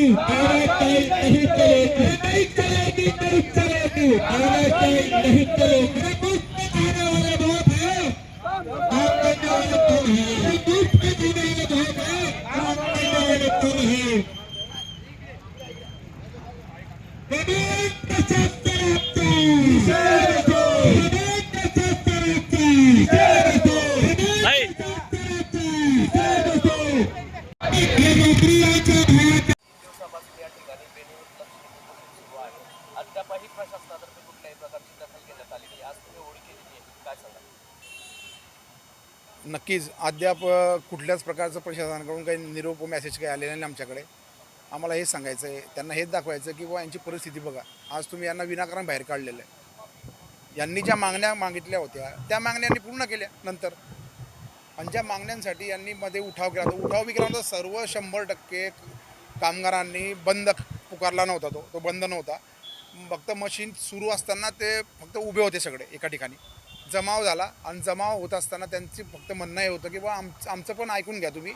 चलेगी तानाशाही नहीं चलेगी नहीं चलेगी नहीं चलेगी तानाशाही नहीं चलेगी ये मुफ्त में खाने वाले बहुत है आप करने वाले कौन है ये मुफ्त में जीने वाले बहुत है आप करने वाले कौन है विवेक प्रसाद सराबता विवेक प्रसाद सराबता दिवसापासून या ठिकाणी बेनियमित लक्षणीय उपस्थित सुरू आहे अद्यापही प्रशासनातर्फे कुठल्याही प्रकारची दखल घेण्यात आलेली आहे. आज तुम्ही होळी केलेली आहे काय सांगा नक्कीच अद्याप कुठल्याच प्रकारचं प्रशासनाकडून काही निरोप मेसेज काही आलेला नाही आमच्याकडे. आम्हाला हेच सांगायचं आहे त्यांना हेच दाखवायचं की बुवा यांची परिस्थिती बघा. आज तुम्ही यांना विनाकारण बाहेर काढलेलं आहे. यांनी ज्या मागण्या मागितल्या होत्या त्या मागण्या यांनी पूर्ण केल्या नंतर. आणि ज्या मागण्यांसाठी यांनी मध्ये उठाव केला होता उठाव बी केला होता सर्व शंभर टक्के कामगारांनी बंद पुकारला नव्हता तो तो बंद नव्हता. फक्त मशीन सुरू असताना ते फक्त उभे होते सगळे एका ठिकाणी. जमाव झाला आणि जमाव होत असताना त्यांची फक्त म्हणणं हे होतं की बा आमचं आमचं पण ऐकून घ्या तुम्ही.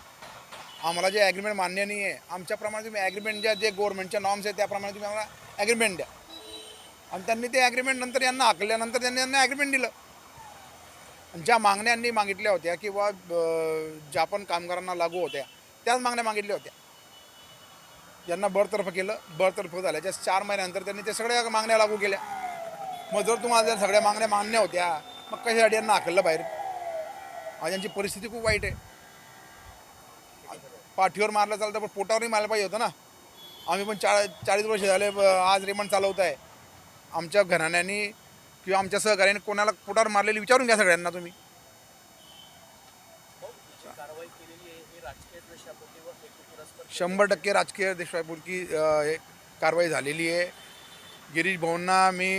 आम्हाला जे ॲग्रीमेंट मान्य नाही आहे आमच्याप्रमाणे तुम्ही ॲग्रीमेंट ज्या जे गव्हर्नमेंटच्या नॉर्म्स आहेत त्याप्रमाणे तुम्ही आम्हाला ॲग्रीमेंट द्या. आणि त्यांनी ते ॲग्रीमेंट नंतर यांना हाकल्यानंतर त्यांनी यांना ॲग्रीमेंट दिलं. आणि ज्या मागण्या यांनी मागितल्या होत्या किंवा अं, ज्या पण कामगारांना लागू होत्या त्याच मागण्या मागितल्या होत्या. यांना बरतर्फ केलं. बरतर्फ झाल्याच्या चार महिन्यानंतर त्यांनी ते सगळ्या मागण्या लागू केल्या. मग जर तुम्हाला सगळ्या मागण्या मान्य होत्या मग कशासाठी यांना हाकललं बाहेर. आज यांची परिस्थिती खूप वाईट आहे. पाठीवर मारलं चालतं पण पोटावरही मारलं पाहिजे होतं ना. आम्ही पण चा चाळीस वर्ष झाले आज रेमंड चालवत आहे आमच्या घराण्यानी किंवा आमच्या सहकार्याने कोणाला पोटावर मारलेली विचारून घ्या सगळ्यांना तुम्ही. शंभर टक्के राजकीय देशपायपुरकी हे कारवाई झालेली आहे. गिरीश भाऊंना मी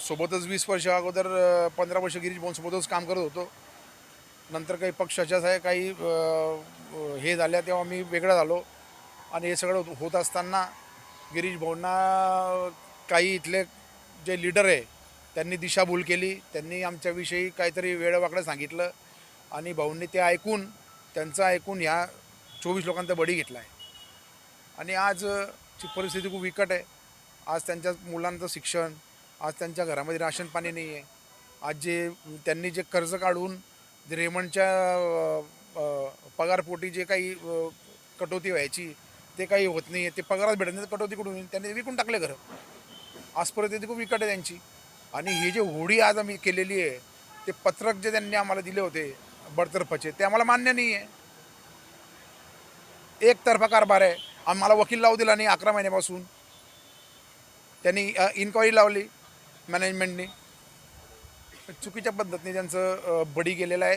सोबतच वीस वर्ष अगोदर पंधरा वर्ष गिरीश भाऊंसोबतच काम करत होतो. नंतर काही पक्षाच्या आहे काही हे झाल्या तेव्हा मी वेगळा झालो. आणि हे सगळं होत असताना गिरीश भाऊंना काही इथले जे लीडर आहे त्यांनी दिशाभूल केली. त्यांनी आमच्याविषयी काहीतरी वेळवाकडं सांगितलं. आणि भाऊंनी ते ऐकून त्यांचं ऐकून ह्या चोवीस लोकांचा बळी घेतला आहे. आणि आज ची परिस्थिती खूप विकट आहे. आज त्यांच्या मुलांचं शिक्षण आज त्यांच्या घरामध्ये राशन पाणी नाही आहे. आज जे त्यांनी जे कर्ज काढून जे रेमंडच्या पगारपोटी जे काही कटोती व्हायची ते काही होत नाही आहे. ते पगारात भेटत नाही तर कटोती कुठून त्यांनी विकून टाकले घरं. आज परिस्थिती खूप विकट आहे त्यांची. आणि ही जे होडी आज आम्ही केलेली आहे ते पत्रक जे त्यांनी आम्हाला दिले होते बडतर्फाचे ते आम्हाला मान्य नाही आहे. एकतर्फा कारभार आहे. आम्हाला वकील लावू दिला नाही अकरा महिन्यापासून. त्यांनी इन्क्वायरी लावली मॅनेजमेंटनी चुकीच्या पद्धतीने त्यांचं बडी गेलेलं आहे.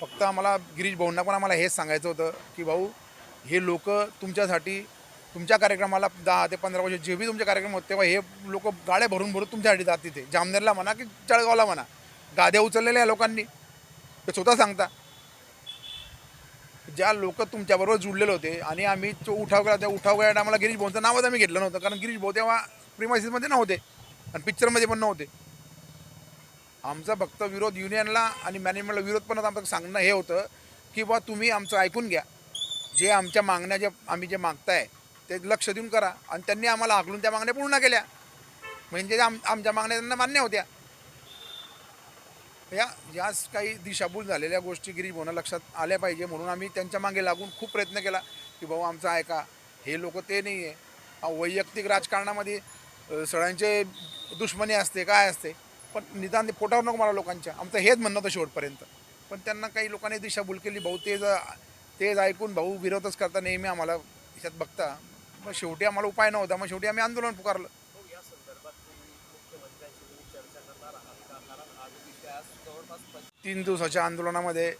फक्त आम्हाला गिरीश भाऊंना पण आम्हाला हेच सांगायचं होतं की भाऊ हे लोक तुमच्यासाठी तुमच्या कार्यक्रमाला दहा ते पंधरा वर्ष जे बी तुमचे कार्यक्रम होते तेव्हा हे लोक गाड्या भरून भरून तुमच्यासाठी जात तिथे. जामनेरला म्हणा की जळगावला म्हणा. गाद्या उचललेल्या आहे लोकांनी. ते स्वतः सांगता. ज्या लोक तुमच्याबरोबर जुळलेले होते आणि आम्ही तो उठाव केला त्या उठाव केला आम्हाला गिरीश भाऊंचं नावच आम्ही घेतलं नव्हतं. कारण गिरीश भाऊ तेव्हा प्रिमायसिसमध्ये नव्हते. आणि पिक्चरमध्ये पण नव्हते. आमचा फक्त विरोध युनियनला आणि मॅनेजमेंटला विरोध पण आमचं सांगणं हे होतं की बा तुम्ही आमचं ऐकून घ्या. जे आमच्या मागण्या जे आम्ही जे मागताय ते लक्ष देऊन करा. आणि त्यांनी आम्हाला आकलून त्या मागण्या पूर्ण केल्या. म्हणजे आम आमच्या मागण्या त्यांना मान्य होत्या. या याच काही दिशाभूल झालेल्या गोष्टी गिरीश लक्षात आल्या पाहिजे. म्हणून आम्ही त्यांच्या मागे लागून खूप प्रयत्न केला की भाऊ आमचं ऐका. हे लोक ते नाही आहे वैयक्तिक राजकारणामध्ये सगळ्यांचे दुश्मनी असते काय असते पण निदान ते पोटावर नको मला लोकांच्या. आमचं हेच म्हणणं होतं शेवटपर्यंत. पण त्यांना काही लोकांनी दिशाभूल केली. भाऊ तेच तेच ऐकून भाऊ विरोधच करता नेहमी आम्हाला ह्याच्यात बघता. मग शेवटी आम्हाला उपाय नव्हता. मग शेवटी आम्ही आंदोलन पुकारलं. तीन दिवसाच्या आंदोलनामध्ये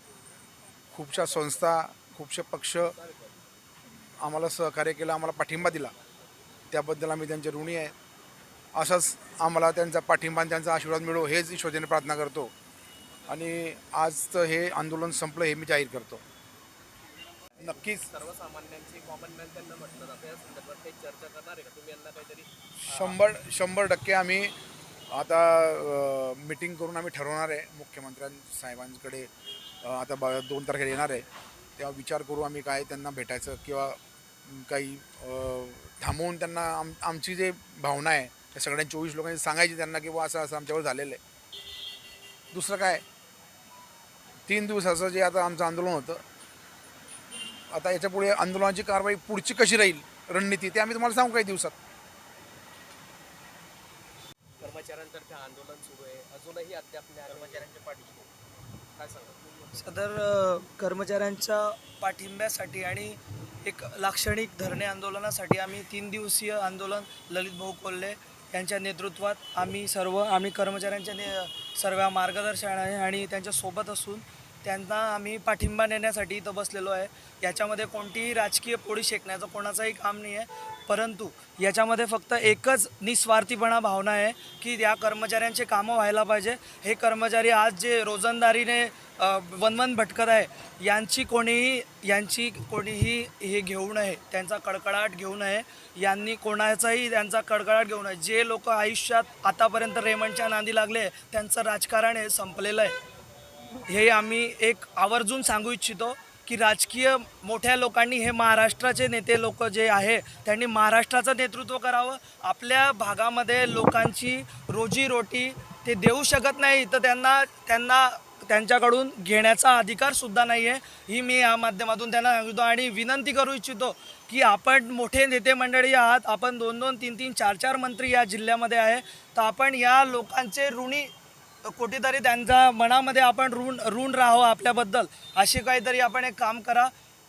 खूपशा संस्था खूपशा पक्ष आम्हाला सहकार्य केलं आम्हाला पाठिंबा दिला. त्याबद्दल आम्ही त्यांचे ऋणी आहेत. असंच आम्हाला त्यांचा पाठिंबा त्यांचा आशीर्वाद मिळो हेच ईश्वरतेने प्रार्थना करतो. आणि आजचं हे आंदोलन संपलं हे मी जाहीर करतो. नक्कीच. शंभर शंभर टक्के आम्ही आता मिटिंग करून आम्ही ठरवणार आहे. मुख्यमंत्र्यां साहेबांकडे अ, आता ब दोन तारखेला येणार आहे. तेव्हा विचार करू आम्ही काय त्यांना भेटायचं किंवा काही थांबवून त्यांना आम आमची जे भावना आहे त्या सगळ्या चोवीस लोकांनी सांगायची त्यांना की बुवा असं असं आमच्यावर झालेलं आहे. दुसरं काय? तीन दिवसाचं जे आता आमचं आंदोलन होतं आता याच्यापुढे आंदोलनाची कारवाई पुढची कशी राहील रणनीती ते आम्ही तुम्हाला सांगू काही दिवसात. कर्मचाऱ्यांतर्फे आंदोलन सुरू आहे. अजूनही अद्याप न्याय कर्मचाऱ्यांच्या पाठीशी काय सांगा सदर कर्मचाऱ्यांच्या पाठिंब्यासाठी आणि एक लाक्षणिक धरणे आंदोलनासाठी आम्ही तीन दिवसीय आंदोलन ललित भाऊ कोल्हे यांच्या नेतृत्वात आम्ही सर्व आम्ही कर्मचाऱ्यांच्या ने सर्व मार्गदर्शन आहे आणि त्यांच्यासोबत असून त्यांना आम्ही पाठिंबा नेण्यासाठी इथं बसलेलो आहे. याच्यामध्ये कोणतीही राजकीय पोळी शेकण्याचं कोणाचंही काम नाही आहे. परंतु याच्यामध्ये फक्त एकच निस्वार्थीपणा भावना आहे की या कर्मचाऱ्यांचे कामं व्हायला पाहिजे. हे कर्मचारी आज जे रोजंदारीने वनवन भटकत आहे यांची कोणीही यांची कोणीही हे घेऊ नये त्यांचा कडकडाट घेऊ नये. यांनी कोणाचाही त्यांचा कडकडाट घेऊ नये. जे लोक आयुष्यात आतापर्यंत रेमंडच्या नांदी लागले त्यांचं राजकारण हे संपलेलं आहे. हे आम्ही एक आवर्जून सांगू इच्छितो की राजकीय मोठ्या लोकांनी हे महाराष्ट्राचे नेते लोक जे आहे त्यांनी महाराष्ट्राचं नेतृत्व करावं. आपल्या भागामध्ये लोकांची रोजीरोटी ते देऊ शकत नाही तर त्यांना त्यांना त्यांच्याकडून घेण्याचा अधिकार सुद्धा नाही आहे ही मी या माध्यमातून त्यांना सांगतो आणि विनंती करू इच्छितो की आपण मोठे नेते मंडळी आहात आपण दोन दोन तीन तीन चार चार मंत्री या जिल्ह्यामध्ये आहे तर आपण या लोकांचे ऋणी कुठेतरी त्यांच्या मनामध्ये आपण ऋण ऋण राहावं आपल्याबद्दल. अशी काहीतरी आपण एक काम करा.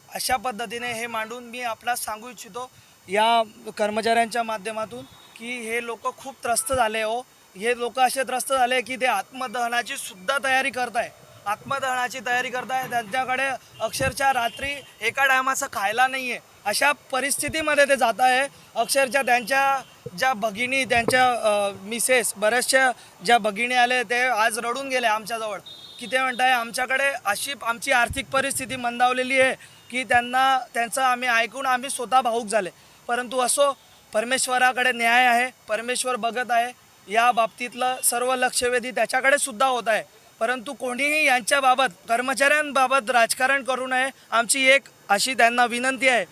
अशा पद्धतीने हे मांडून मी आपणास सांगू इच्छितो या कर्मचाऱ्यांच्या माध्यमातून की हे लोक खूप त्रस्त झाले हो. हे लोक असे त्रस्त झाले की ते आत्मदहनाची सुद्धा तयारी करताय. आत्मदहनाची तयारी करताय. त्यांच्याकडे अक्षरशः रात्री एका टायमाचं खायला नाही आहे अशा परिस्थितीमध्ये ते जात आहे. अक्षरशः त्यांच्या ज्या भगिनी त्यांच्या मिसेस बऱ्याचशा ज्या भगिनी आले ते आज रडून गेले आमच्याजवळ. की ते म्हणताय आमच्याकडे अशी आमची आर्थिक परिस्थिती मंदावलेली आहे की त्यांना त्यांचं आम्ही ऐकून आम्ही स्वतः भाऊक झाले. परंतु असो परमेश्वराकडे न्याय आहे परमेश्वर बघत आहे. या बाबतीतलं सर्व लक्षवेधी त्याच्याकडे सुद्धा होत आहे. परंतु कोणीही यांच्याबाबत कर्मचाऱ्यांबाबत राजकारण करू नये आमची एक अशी त्यांना विनंती आहे.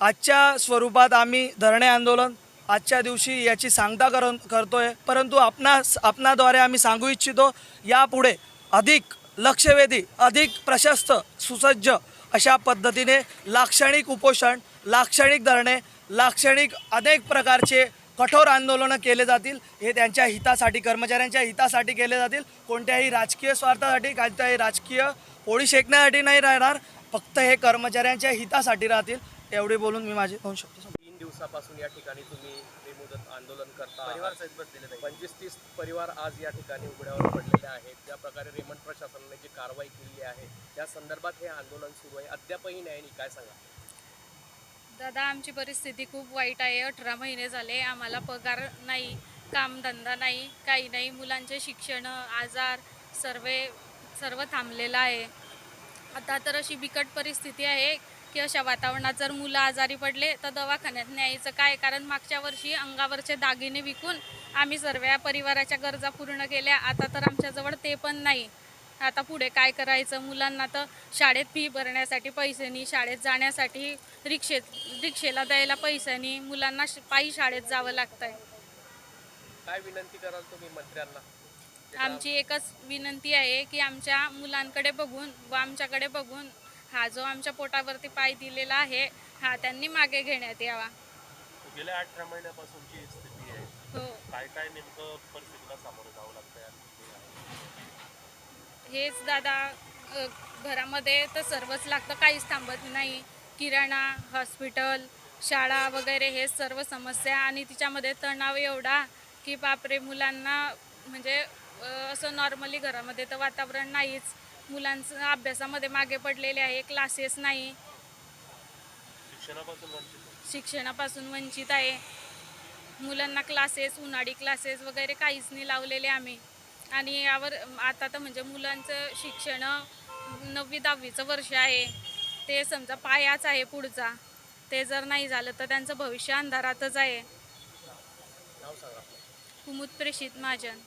आजच्या स्वरूपात आम्ही धरणे आंदोलन आजच्या दिवशी याची सांगता कर करतोय. परंतु आपणास आपणाद्वारे आम्ही सांगू इच्छितो यापुढे अधिक लक्षवेधी अधिक प्रशस्त सुसज्ज अशा पद्धतीने लाक्षणिक उपोषण लाक्षणिक धरणे लाक्षणिक अनेक प्रकारचे कठोर आंदोलनं केले जातील. हे त्यांच्या हितासाठी कर्मचाऱ्यांच्या हितासाठी केले जातील. कोणत्याही राजकीय स्वार्थासाठी कोणत्याही राजकीय पोळी शेकण्यासाठी नाही राहणार. फक्त हे कर्मचाऱ्यांच्या हितासाठी राहतील. एवढे बोलून मी माझे दोन शब्द संपवतो. तीन दिवसापासून या ठिकाणी तुम्ही बेमुदत आंदोलन करता परिवार बसलेले पंचवीस तीस परिवार आज या ठिकाणी उघड्यावर पडलेले आहेत. ज्या प्रकारे रेमंड प्रशासनाने जी कारवाई केली आहे त्या संदर्भात हे आंदोलन सुरू आहे. अद्यापही नाही काय सांगा? दादा आमची परिस्थिती खूप वाईट आहे. अठरा महिने झाले आम्हाला पगार नाही कामधंदा नाही काही नाही. मुलांचे शिक्षण आजार सर्व सर्व थांबलेलं आहे. आता तर अशी बिकट परिस्थिती आहे. की अशा वातावरणात जर मुलं आजारी पडले तर दवाखान्यात न्यायचं काय? कारण मागच्या वर्षी अंगावरचे दागिने विकून आम्ही सर्व या परिवाराच्या गरजा पूर्ण केल्या. आता तर आमच्याजवळ ते पण नाही. आता पुढे काय करायचं? मुलांना तर शाळेत फी भरण्यासाठी पैसे नाही शाळेत जाण्यासाठी रिक्षेत रिक्षेला द्यायला पैसे नाही मुलांना पायी शाळेत जावं लागतं आहे काय विनंती कराल तुम्ही मंत्र्यांना? आमची एकच विनंती आहे की आमच्या मुलांकडे बघून व आमच्याकडे बघून हा जो आमच्या पोटावरती पाय दिलेला आहे हा त्यांनी मागे घेण्यात यावा. गेल्या अठरा स्थिती आहे. हो. काय काय नेमकं परिस्थितीला सामोरं जावं लागतं या हेच दादा अ, घरामध्ये तर सर्वच लागतं काहीच थांबत नाही. किराणा हॉस्पिटल शाळा वगैरे हे सर्व समस्या आणि तिच्यामध्ये तणाव एवढा की बापरे मुलांना म्हणजे अ, असं नॉर्मली घरामध्ये तर वातावरण नाहीच. मुलांचं अभ्यासामध्ये मागे पडलेले आहे क्लासेस नाही. शिक्षणापासून वंचित आहे. शिक्षणापासून वंचित आहे. मुलांना क्लासेस उन्हाळी क्लासेस वगैरे काहीच नाही लावलेले आम्ही. आणि यावर आता तर म्हणजे मुलांचं शिक्षण नववी दहावीचं वर्ष आहे. ते समजा पायाच आहे पुढचा. ते जर नाही झालं तर त्यांचं भविष्य अंधारातच आहे. नाव सांगा आपलं. कुमुद प्रेषित महाजन.